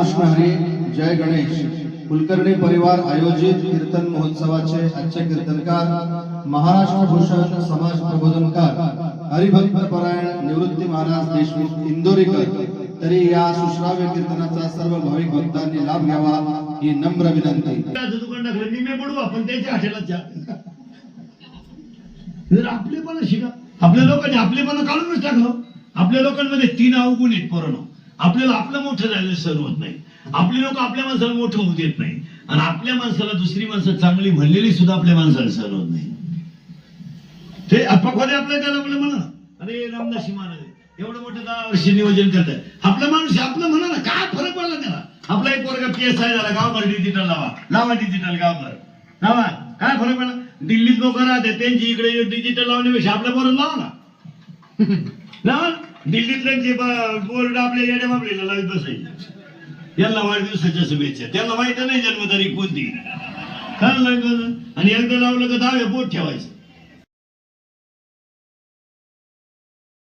रामकृष्ण हरी जय गणेश. कुलकर्णी परिवार आयोजित कीर्तन महोत्सवाचे आजचे कीर्तनकार महाराष्ट्र भूषण समाज प्रबोधनकार हरिभक्त परायण निवृत्ती महाराज देशमुख इंदोरीकर. तरी या सुश्राव्य कीर्तनाचा सर्व भाविक भक्तांनी लाभ घ्यावा ही नम्र विनंती. चहाचं दुकान टाकलं पडू आपण शिका आपल्या लोकांनी आपलेपणा काढूनच टाकलं. आपल्या लोकांमध्ये तीन अवगुण आहेत कोरोना आपल्याला आपलं मोठं झालेलं सर होत नाही. आपली लोक आपल्या माणसाला मोठं होऊ देत नाही. आणि आपल्या माणसाला दुसरी माणसं चांगली म्हणलेली सुद्धा आपल्या माणसाला सर होत नाही. ते अपक्वादे आपल्या त्याला आपलं म्हणा. अरे रामदासी महाराज एवढं मोठं दहा वर्ष नियोजन करतात आपला माणूस आपलं म्हणा ना. काय फरक पडला त्याला? आपला एक वर्ग पी एस आय झाला गावभर डिजिटल लावा. लावा डिजिटल गावभर. लावा. काय फरक पडला? दिल्लीत लोक राहते त्यांची इकडे डिजिटल लावण्यापेक्षा आपल्या बरोबर लावा ना. लावा. ना. दिल्लीतल्यांचे बोर्ड आपल्या येड्या बाबलेला लावित बसायचे यांना वाढदिवसाच्या शुभेच्छा. त्यांना माहिती नाही जन्मतारीख कोणती. काय आणि एकदा लावलं का दहाव्या बोट ठेवायचं.